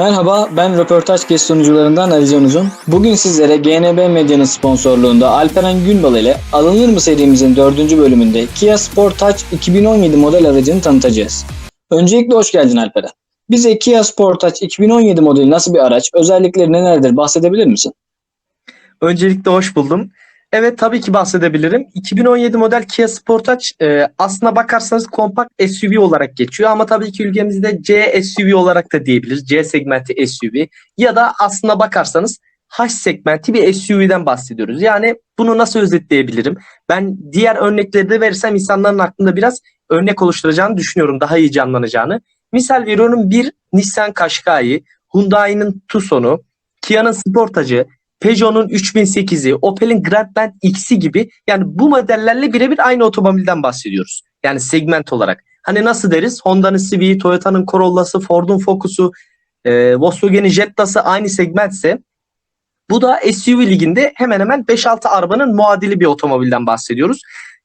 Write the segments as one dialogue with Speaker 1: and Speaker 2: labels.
Speaker 1: Merhaba, ben röportaj kes sunucularından Ali Can Uzun. Bugün sizlere GNB Medya'nın sponsorluğunda Alperen Günbal ile Alınır mı serimizin dördüncü bölümünde Kia Sportage 2017 model aracını tanıtacağız. Öncelikle hoş geldin Alperen. Bize Kia Sportage 2017 modeli nasıl bir araç, özellikleri nelerdir bahsedebilir misin?
Speaker 2: Öncelikle hoş buldum. Evet tabii ki bahsedebilirim. 2017 model Kia Sportage e, aslına bakarsanız kompakt SUV olarak geçiyor ama tabii ki ülkemizde C SUV olarak da diyebiliriz. C segmenti SUV ya da aslına bakarsanız H segmenti bir SUV'den bahsediyoruz. Yani bunu nasıl özetleyebilirim? Ben diğer örnekleri de verirsem insanların aklında biraz örnek oluşturacağını düşünüyorum. Daha iyi canlanacağını. Misal veriyorum bir Nissan Qashqai, Hyundai'nin Tucson'u, Kia'nın Sportage'ı, Peugeot'un 3008'i, Opel'in Grandland X'i gibi yani bu modellerle birebir aynı otomobilden bahsediyoruz. Yani segment olarak. Hani nasıl deriz? Honda'nın Civic'i, Toyota'nın Corolla'sı, Ford'un Focus'u, e, Volkswagen'in Jetta'sı aynı segmentse bu da SUV liginde hemen hemen 5-6 arabanın muadili bir otomobilden bahsediyoruz.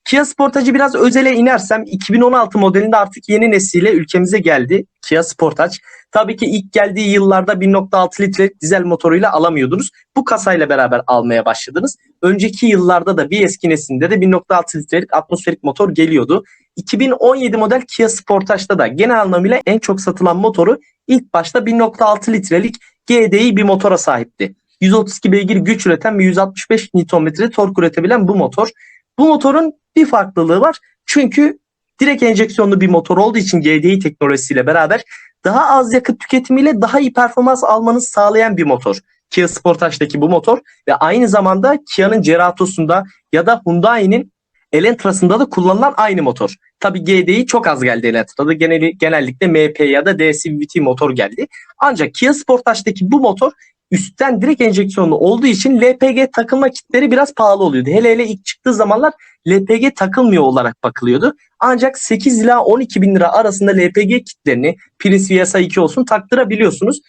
Speaker 2: Kia Sportage'ı biraz özele inersem 2016 modelinde artık yeni nesliyle ülkemize geldi Kia Sportage. Tabii ki ilk geldiği yıllarda 1.6 litre dizel motoruyla alamıyordunuz. Bu kasayla beraber almaya başladınız. Önceki yıllarda da bir eski neslinde de 1.6 litrelik atmosferik motor geliyordu. 2017 model Kia Sportage'da da genel anlamıyla en çok satılan motoru ilk başta 1.6 litrelik GDI bir motora sahipti. 132 beygir güç üreten ve 165 Nm tork üretebilen bu motor. Bu motorun bir farklılığı var. Çünkü direkt enjeksiyonlu bir motor olduğu için GDI teknolojisiyle beraber daha az yakıt tüketimiyle daha iyi performans almanızı sağlayan bir motor. Kia Sportage'daki bu motor ve aynı zamanda Kia'nın Ceratos'unda ya da Hyundai'nin Elantra'sında da kullanılan aynı motor. Tabi GDI çok az geldi Elantra'da. Geneli, genellikle MP ya da DCVT motor geldi. Ancak Kia Sportage'daki bu motor üstten direkt enjeksiyonlu olduğu için LPG takılma kitleri biraz pahalı oluyordu. Hele hele ilk çıktığı zamanlar LPG takılmıyor olarak bakılıyordu. Ancak 8 ila 12 bin lira arasında LPG kitlerini Prince VSA 2 olsun taktırabiliyorsunuz.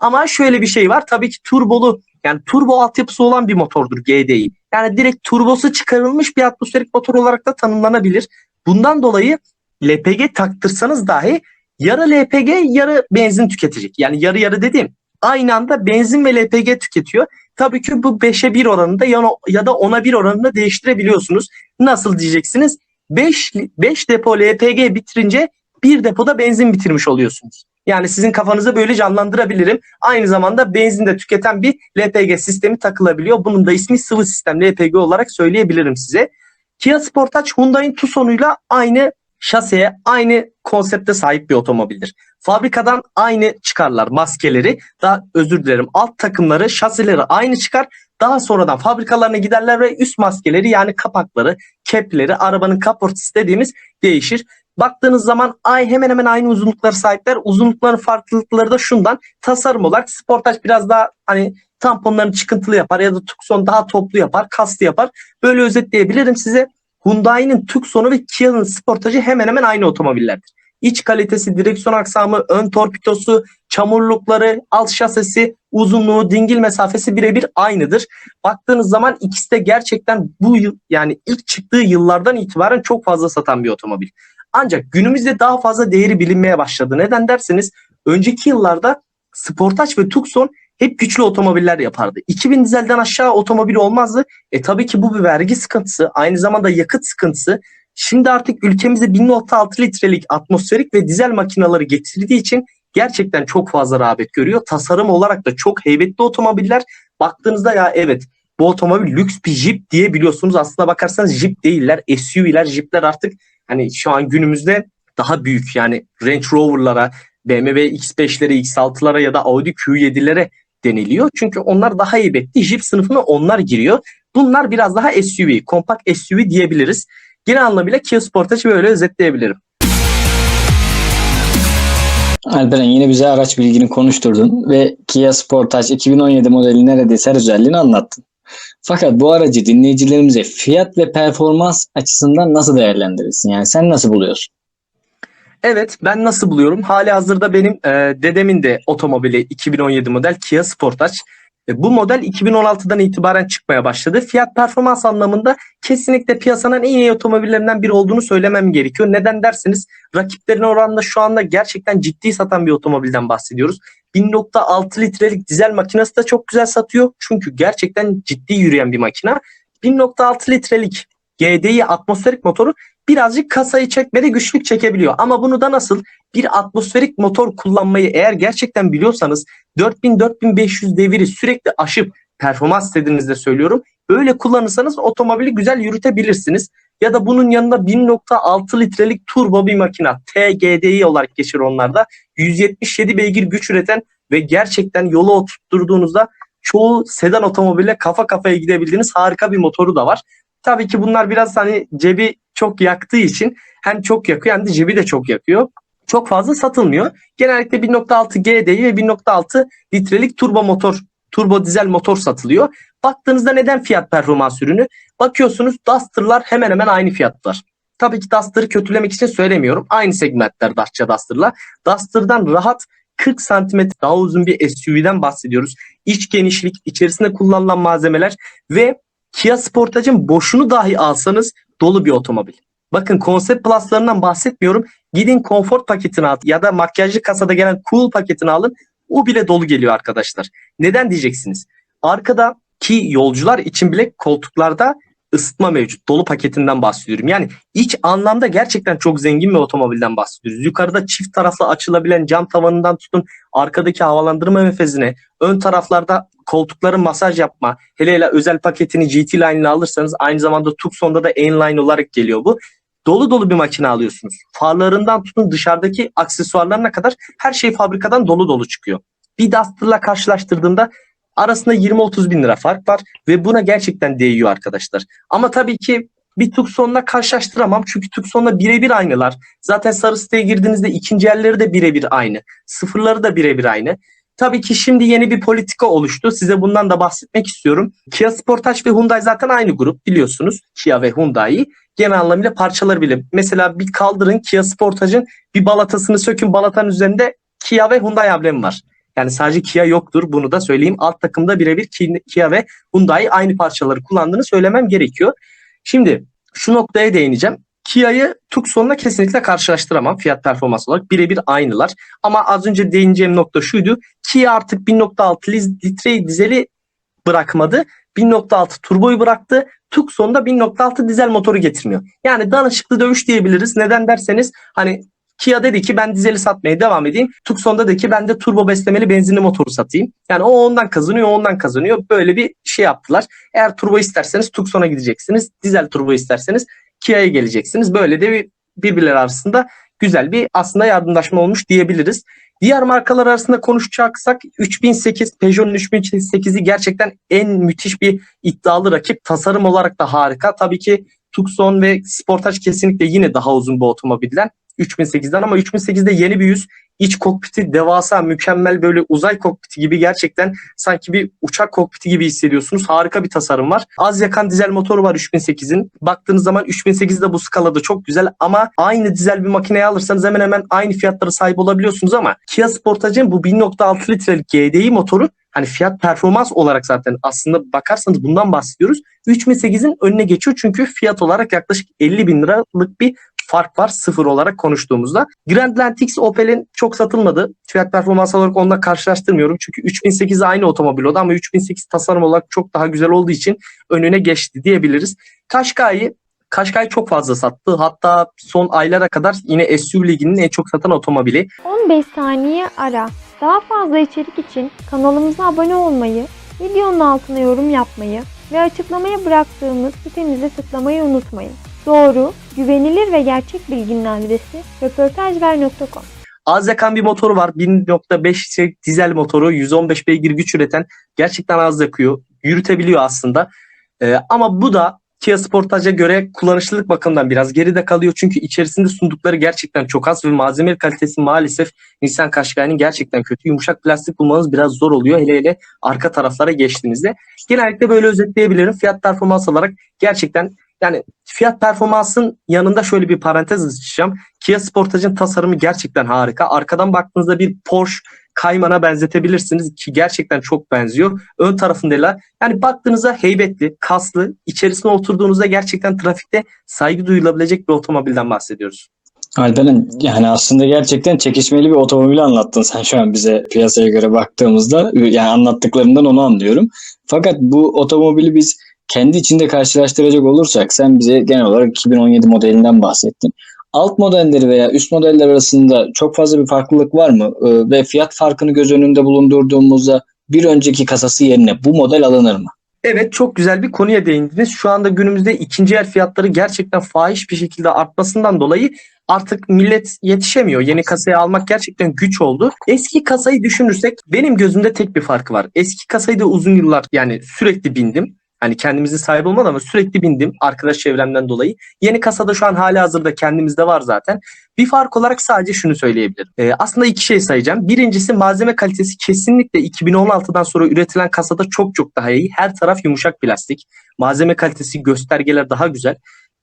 Speaker 2: Ama şöyle bir şey var. Tabii ki turbolu yani turbo altyapısı olan bir motordur GDI. Yani direkt turbosu çıkarılmış bir atmosferik motor olarak da tanımlanabilir. Bundan dolayı LPG taktırsanız dahi yarı LPG yarı benzin tüketecek. Yani yarı yarı dediğim aynı anda benzin ve LPG tüketiyor. Tabii ki bu 5'e 1 oranında ya da 10'a 1 oranında değiştirebiliyorsunuz. Nasıl diyeceksiniz? 5, 5 depo LPG bitirince bir depoda benzin bitirmiş oluyorsunuz. Yani sizin kafanıza böyle canlandırabilirim. Aynı zamanda benzin de tüketen bir LPG sistemi takılabiliyor. Bunun da ismi sıvı sistem LPG olarak söyleyebilirim size. Kia Sportage Hyundai'nin Tucson'uyla aynı şaseye, aynı konsepte sahip bir otomobildir. Fabrikadan aynı çıkarlar maskeleri. Daha özür dilerim alt takımları, şasileri aynı çıkar. Daha sonradan fabrikalarına giderler ve üst maskeleri yani kapakları, kepleri, arabanın kaportası dediğimiz değişir. Baktığınız zaman ay hemen hemen aynı uzunluklara sahipler. Uzunlukların farklılıkları da şundan. Tasarım olarak Sportage biraz daha hani tamponlarını çıkıntılı yapar ya da Tucson daha toplu yapar, kaslı yapar. Böyle özetleyebilirim size. Hyundai'nin Tucson'u ve Kia'nın Sportage'ı hemen hemen aynı otomobillerdir. İç kalitesi, direksiyon aksamı, ön torpidosu, çamurlukları, alt şasisi, uzunluğu, dingil mesafesi birebir aynıdır. Baktığınız zaman ikisi de gerçekten bu yıl yani ilk çıktığı yıllardan itibaren çok fazla satan bir otomobil. Ancak günümüzde daha fazla değeri bilinmeye başladı. Neden derseniz önceki yıllarda Sportage ve Tucson hep güçlü otomobiller yapardı. 2000 dizelden aşağı otomobil olmazdı. E tabii ki bu bir vergi sıkıntısı, aynı zamanda yakıt sıkıntısı. Şimdi artık ülkemize 1.6 litrelik atmosferik ve dizel makineleri getirdiği için gerçekten çok fazla rağbet görüyor. Tasarım olarak da çok heybetli otomobiller. Baktığınızda ya evet bu otomobil lüks bir Jeep diye biliyorsunuz. Aslına bakarsanız Jeep değiller. SUV'ler, Jeep'ler artık hani şu an günümüzde daha büyük yani Range Rover'lara, BMW X5'lere, X6'lara ya da Audi Q7'lere deniliyor. Çünkü onlar daha heybetli. Jeep sınıfına onlar giriyor. Bunlar biraz daha SUV, kompakt SUV diyebiliriz. Genel anlamıyla Kia Sportage'ı böyle özetleyebilirim.
Speaker 1: Alperen yine bize araç bilgini konuşturdun ve Kia Sportage 2017 modeli neredeyse her özelliğini anlattın. Fakat bu aracı dinleyicilerimize fiyat ve performans açısından nasıl değerlendirirsin? Yani sen nasıl buluyorsun?
Speaker 2: Evet ben nasıl buluyorum? Hali hazırda benim e, dedemin de otomobili 2017 model Kia Sportage. E, Bu model 2016'dan itibaren çıkmaya başladı. Fiyat performans anlamında kesinlikle piyasanın en iyi otomobillerinden biri olduğunu söylemem gerekiyor. Neden derseniz rakiplerine oranla şu anda gerçekten ciddi satan bir otomobilden bahsediyoruz. 1.6 litrelik dizel makinesi de çok güzel satıyor. Çünkü gerçekten ciddi yürüyen bir makina. 1.6 litrelik GDI atmosferik motoru birazcık kasayı çekmede güçlük çekebiliyor. Ama bunu da nasıl bir atmosferik motor kullanmayı eğer gerçekten biliyorsanız 4000-4500 deviri sürekli aşıp performans istediğinizde söylüyorum. Böyle kullanırsanız otomobili güzel yürütebilirsiniz. Ya da bunun yanında 1.6 litrelik turbo bir makina TGDI olarak geçir onlarda. 177 beygir güç üreten ve gerçekten yola oturtturduğunuzda çoğu sedan otomobille kafa kafaya gidebildiğiniz harika bir motoru da var. Tabii ki bunlar biraz hani cebi çok yaktığı için hem çok yakıyor hem de cebi de çok yakıyor. Çok fazla satılmıyor. Genellikle 1.6 GDI ve 1.6 litrelik turbo motor, turbo dizel motor satılıyor. Baktığınızda neden fiyat performans ürünü? Bakıyorsunuz Duster'lar hemen hemen aynı fiyatlar. Tabii ki Duster'ı kötülemek için söylemiyorum. Aynı segmentler Dacia Duster'la. Duster'dan rahat 40 santimetre daha uzun bir SUV'den bahsediyoruz. İç genişlik, içerisinde kullanılan malzemeler ve Kia Sportage'ın boşunu dahi alsanız dolu bir otomobil. Bakın konsept pluslarından bahsetmiyorum. Gidin konfor paketini al ya da makyajlı kasada gelen cool paketini alın. O bile dolu geliyor arkadaşlar. Neden diyeceksiniz? Arkada ki yolcular için bile koltuklarda ısıtma mevcut. Dolu paketinden bahsediyorum. Yani iç anlamda gerçekten çok zengin bir otomobilden bahsediyoruz. Yukarıda çift taraflı açılabilen cam tavanından tutun arkadaki havalandırma menfezine, ön taraflarda koltukların masaj yapma, hele hele özel paketini GT Line ile alırsanız aynı zamanda Tucson'da da N-Line olarak geliyor bu. Dolu dolu bir makine alıyorsunuz. Farlarından tutun dışarıdaki aksesuarlarına kadar her şey fabrikadan dolu dolu çıkıyor. Bir Duster'la karşılaştırdığımda arasında 20-30 bin lira fark var ve buna gerçekten değiyor arkadaşlar. Ama tabii ki bir Tucson'la karşılaştıramam çünkü Tucson'la birebir aynılar. Zaten sarı siteye girdiğinizde ikinci elleri de birebir aynı. Sıfırları da birebir aynı. Tabii ki şimdi yeni bir politika oluştu. Size bundan da bahsetmek istiyorum. Kia Sportage ve Hyundai zaten aynı grup biliyorsunuz. Kia ve Hyundai genel anlamıyla parçaları bile. Mesela bir kaldırın Kia Sportage'ın bir balatasını sökün balatanın üzerinde Kia ve Hyundai amblemi var. Yani sadece Kia yoktur bunu da söyleyeyim. Alt takımda birebir Kia ve Hyundai aynı parçaları kullandığını söylemem gerekiyor. Şimdi şu noktaya değineceğim. Kia'yı Tucson'la kesinlikle karşılaştıramam fiyat performans olarak. Birebir aynılar. Ama az önce değineceğim nokta şuydu. Kia artık 1.6 litre dizeli bırakmadı. 1.6 turboyu bıraktı. Tucson'da 1.6 dizel motoru getirmiyor. Yani danışıklı dövüş diyebiliriz. Neden derseniz hani Kia dedi ki ben dizeli satmaya devam edeyim. Tucson'da dedi ki ben de turbo beslemeli benzinli motoru satayım. Yani o ondan kazanıyor, ondan kazanıyor. Böyle bir şey yaptılar. Eğer turbo isterseniz Tucson'a gideceksiniz. Dizel turbo isterseniz Kia'ya geleceksiniz. Böyle de bir birbirleri arasında güzel bir aslında yardımlaşma olmuş diyebiliriz. Diğer markalar arasında konuşacaksak 3008 Peugeot'un 3008'i gerçekten en müthiş bir iddialı rakip. Tasarım olarak da harika. Tabii ki Tucson ve Sportage kesinlikle yine daha uzun bu otomobilden. 3008'den ama 3008'de yeni bir yüz. İç kokpiti devasa, mükemmel böyle uzay kokpiti gibi gerçekten sanki bir uçak kokpiti gibi hissediyorsunuz. Harika bir tasarım var. Az yakan dizel motoru var 3008'in. Baktığınız zaman 3008 de bu skalada çok güzel ama aynı dizel bir makineyi alırsanız hemen hemen aynı fiyatlara sahip olabiliyorsunuz ama Kia Sportage'in bu 1.6 litrelik GDI motoru hani fiyat performans olarak zaten aslında bakarsanız bundan bahsediyoruz. 3008'in önüne geçiyor çünkü fiyat olarak yaklaşık 50 bin liralık bir fark var sıfır olarak konuştuğumuzda. Grand Lantix Opel'in çok satılmadı. Fiyat performans olarak onunla karşılaştırmıyorum. Çünkü 3008 aynı otomobil oldu ama 3008 tasarım olarak çok daha güzel olduğu için önüne geçti diyebiliriz. Kaşkay'ı Kaşkay çok fazla sattı. Hatta son aylara kadar yine SUV liginin en çok satan otomobili.
Speaker 3: 15 saniye ara. Daha fazla içerik için kanalımıza abone olmayı, videonun altına yorum yapmayı ve açıklamaya bıraktığımız sitemize tıklamayı unutmayın. Doğru, güvenilir ve gerçek bilginin adresi röportajver.com.
Speaker 2: Az yakan bir motoru var. 1.5 şey, dizel motoru 115 beygir güç üreten gerçekten az yakıyor. Yürütebiliyor aslında. Ee, ama bu da Kia Sportage'a göre kullanışlılık bakımından biraz geride kalıyor. Çünkü içerisinde sundukları gerçekten çok az ve malzeme kalitesi maalesef Nissan Qashqai'nin gerçekten kötü. Yumuşak plastik bulmanız biraz zor oluyor. Hele hele arka taraflara geçtiğinizde. Genellikle böyle özetleyebilirim. Fiyat performans olarak gerçekten yani fiyat performansın yanında şöyle bir parantez açacağım. Kia Sportage'ın tasarımı gerçekten harika. Arkadan baktığınızda bir Porsche Kayman'a benzetebilirsiniz ki gerçekten çok benziyor. Ön tarafındayla yani baktığınızda heybetli, kaslı, içerisine oturduğunuzda gerçekten trafikte saygı duyulabilecek bir otomobilden bahsediyoruz.
Speaker 1: Alperen yani aslında gerçekten çekişmeli bir otomobili anlattın sen şu an bize piyasaya göre baktığımızda yani anlattıklarından onu anlıyorum. Fakat bu otomobili biz kendi içinde karşılaştıracak olursak sen bize genel olarak 2017 modelinden bahsettin. Alt modelleri veya üst modeller arasında çok fazla bir farklılık var mı? Ee, Ve fiyat farkını göz önünde bulundurduğumuzda bir önceki kasası yerine bu model alınır mı?
Speaker 2: Evet çok güzel bir konuya değindiniz. Şu anda günümüzde ikinci el fiyatları gerçekten fahiş bir şekilde artmasından dolayı artık millet yetişemiyor. Yeni kasayı almak gerçekten güç oldu. Eski kasayı düşünürsek benim gözümde tek bir farkı var. Eski kasayı da uzun yıllar yani sürekli bindim. Hani kendimizin sahibi olmadı ama sürekli bindim arkadaş çevremden dolayı. Yeni kasada şu an hala hazırda kendimizde var zaten. Bir fark olarak sadece şunu söyleyebilirim. Ee, aslında iki şey sayacağım. Birincisi malzeme kalitesi kesinlikle 2016'dan sonra üretilen kasada çok çok daha iyi. Her taraf yumuşak plastik. Malzeme kalitesi, göstergeler daha güzel.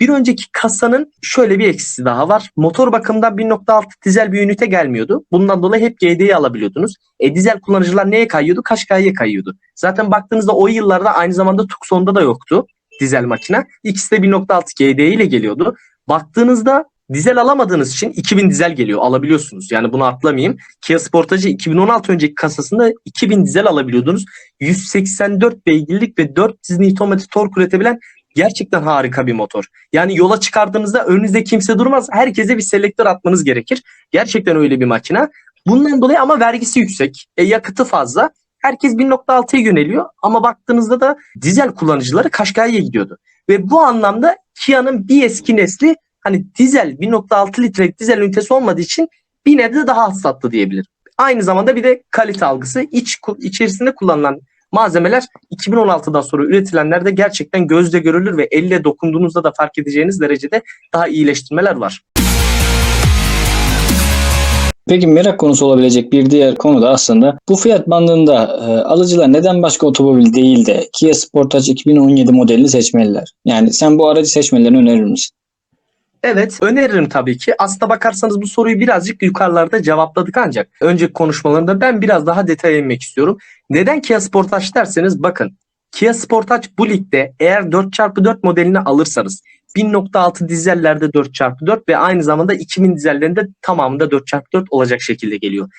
Speaker 2: Bir önceki kasanın şöyle bir eksisi daha var. Motor bakımından 1.6 dizel bir ünite gelmiyordu. Bundan dolayı hep GD'yi alabiliyordunuz. E, dizel kullanıcılar neye kayıyordu? Kaşkay'a kayıyordu. Zaten baktığınızda o yıllarda aynı zamanda Tucson'da da yoktu dizel makine. İkisi de 1.6 GD ile geliyordu. Baktığınızda dizel alamadığınız için 2000 dizel geliyor. Alabiliyorsunuz. Yani bunu atlamayayım. Kia Sportage 2016 önceki kasasında 2000 dizel alabiliyordunuz. 184 beygirlik ve 400 Nm tork üretebilen gerçekten harika bir motor. Yani yola çıkardığınızda önünüzde kimse durmaz. Herkese bir selektör atmanız gerekir. Gerçekten öyle bir makine. Bundan dolayı ama vergisi yüksek. E, yakıtı fazla. Herkes 1.6'ya yöneliyor ama baktığınızda da dizel kullanıcıları Kaşkay'a gidiyordu. Ve bu anlamda Kia'nın bir eski nesli hani dizel 1.6 litrelik dizel ünitesi olmadığı için bir nebze daha hassatlı diyebilirim. Aynı zamanda bir de kalite algısı iç içerisinde kullanılan malzemeler 2016'dan sonra üretilenlerde gerçekten gözle görülür ve elle dokunduğunuzda da fark edeceğiniz derecede daha iyileştirmeler var.
Speaker 1: Peki merak konusu olabilecek bir diğer konu da aslında bu fiyat bandında e, alıcılar neden başka otomobil değil de Kia Sportage 2017 modelini seçmeliler? Yani sen bu aracı seçmelerini önerir misin?
Speaker 2: Evet öneririm tabii ki. Aslında bakarsanız bu soruyu birazcık yukarılarda cevapladık ancak önceki konuşmalarında ben biraz daha detaya inmek istiyorum. Neden Kia Sportage derseniz bakın Kia Sportage bu ligde eğer 4x4 modelini alırsanız 1.6 dizellerde 4x4 ve aynı zamanda 2000 dizellerinde tamamında 4x4 olacak şekilde geliyor.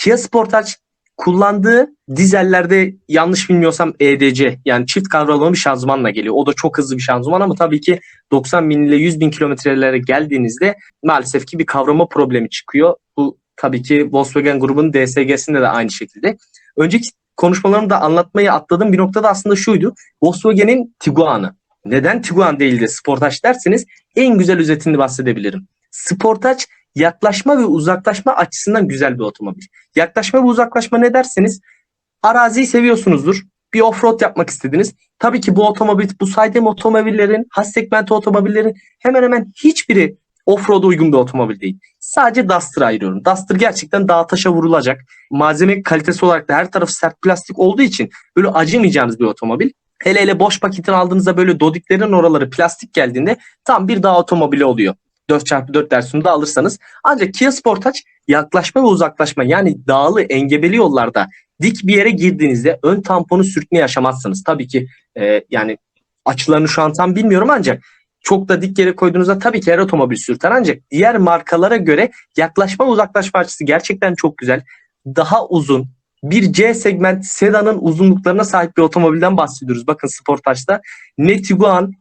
Speaker 2: Kia Sportage kullandığı dizellerde yanlış bilmiyorsam EDC yani çift kavramalı bir şanzımanla geliyor. O da çok hızlı bir şanzıman ama tabii ki 90 bin ile 100 bin kilometrelere geldiğinizde maalesef ki bir kavrama problemi çıkıyor. Bu tabii ki Volkswagen grubunun DSG'sinde de aynı şekilde. Önceki konuşmalarımda anlatmayı atladığım bir noktada aslında şuydu. Volkswagen'in Tiguan'ı. Neden Tiguan değil de Sportage derseniz en güzel özetini bahsedebilirim. Sportage yaklaşma ve uzaklaşma açısından güzel bir otomobil. Yaklaşma ve uzaklaşma ne derseniz araziyi seviyorsunuzdur. Bir offroad yapmak istediniz. Tabii ki bu otomobil, bu saydığım otomobillerin, has segmenti otomobillerin hemen hemen hiçbiri offroad'a uygun bir otomobil değil. Sadece Duster'ı ayırıyorum. Duster gerçekten dağ taşa vurulacak. Malzeme kalitesi olarak da her tarafı sert plastik olduğu için böyle acımayacağınız bir otomobil. Hele hele boş paketini aldığınızda böyle dodiklerin oraları plastik geldiğinde tam bir dağ otomobili oluyor. 4x4 versiyonunda alırsanız. Ancak Kia Sportage yaklaşma ve uzaklaşma yani dağlı engebeli yollarda dik bir yere girdiğinizde ön tamponu sürtme yaşamazsınız. Tabii ki e, yani açılarını şu an tam bilmiyorum ancak çok da dik yere koyduğunuzda tabii ki her otomobil sürter ancak diğer markalara göre yaklaşma uzaklaşma açısı gerçekten çok güzel. Daha uzun bir C segment sedanın uzunluklarına sahip bir otomobilden bahsediyoruz. Bakın Sportage'da ne Tiguan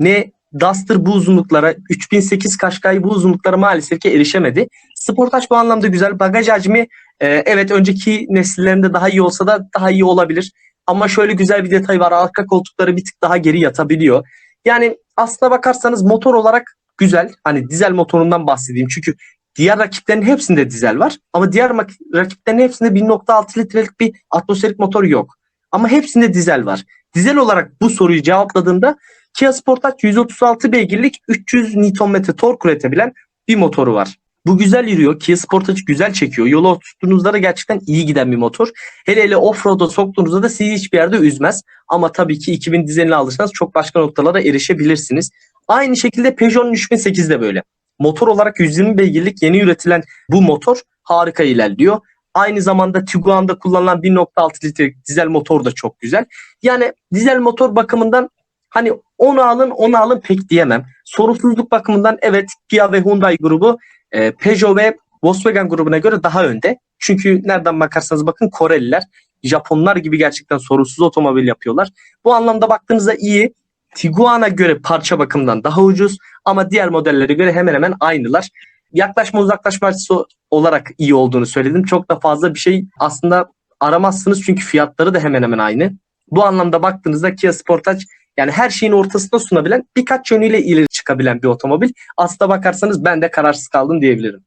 Speaker 2: ne Duster bu uzunluklara 3008 Qashqai bu uzunluklara maalesef ki erişemedi. Sportage bu anlamda güzel. Bagaj hacmi e, evet önceki nesillerinde daha iyi olsa da daha iyi olabilir. Ama şöyle güzel bir detay var. Arka koltukları bir tık daha geri yatabiliyor. Yani aslına bakarsanız motor olarak güzel. Hani dizel motorundan bahsedeyim. Çünkü diğer rakiplerin hepsinde dizel var. Ama diğer rakiplerin hepsinde 1.6 litrelik bir atmosferik motor yok. Ama hepsinde dizel var. Dizel olarak bu soruyu cevapladığımda Kia Sportage 136 beygirlik 300 Nm tork üretebilen bir motoru var. Bu güzel yürüyor. Kia Sportage güzel çekiyor. Yola tuttuğunuzda da gerçekten iyi giden bir motor. Hele hele off-road'a soktuğunuzda da sizi hiçbir yerde üzmez. Ama tabii ki 2000 dizelini alırsanız çok başka noktalara erişebilirsiniz. Aynı şekilde Peugeot'un 3008 de böyle. Motor olarak 120 beygirlik yeni üretilen bu motor harika ilerliyor. Aynı zamanda Tiguan'da kullanılan 1.6 litrelik dizel motor da çok güzel. Yani dizel motor bakımından hani onu alın onu alın pek diyemem. Sorunsuzluk bakımından evet Kia ve Hyundai grubu e, Peugeot ve Volkswagen grubuna göre daha önde. Çünkü nereden bakarsanız bakın Koreliler, Japonlar gibi gerçekten sorunsuz otomobil yapıyorlar. Bu anlamda baktığınızda iyi. Tiguan'a göre parça bakımından daha ucuz ama diğer modellere göre hemen hemen aynılar. Yaklaşma uzaklaşma açısı olarak iyi olduğunu söyledim. Çok da fazla bir şey aslında aramazsınız çünkü fiyatları da hemen hemen aynı. Bu anlamda baktığınızda Kia Sportage yani her şeyin ortasında sunabilen birkaç yönüyle ileri çıkabilen bir otomobil. Aslında bakarsanız ben de kararsız kaldım diyebilirim.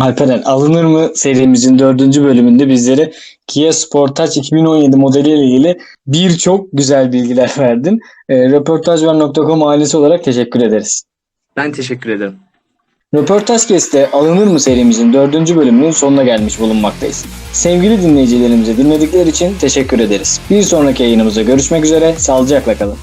Speaker 1: Alperen alınır mı serimizin dördüncü bölümünde bizlere Kia Sportage 2017 modeliyle ilgili birçok güzel bilgiler verdin. E, Röportajvar.com ailesi olarak teşekkür ederiz.
Speaker 2: Ben teşekkür ederim.
Speaker 1: Röportaj Kest'te alınır mı serimizin dördüncü bölümünün sonuna gelmiş bulunmaktayız. Sevgili dinleyicilerimize dinledikleri için teşekkür ederiz. Bir sonraki yayınımızda görüşmek üzere, sağlıcakla kalın.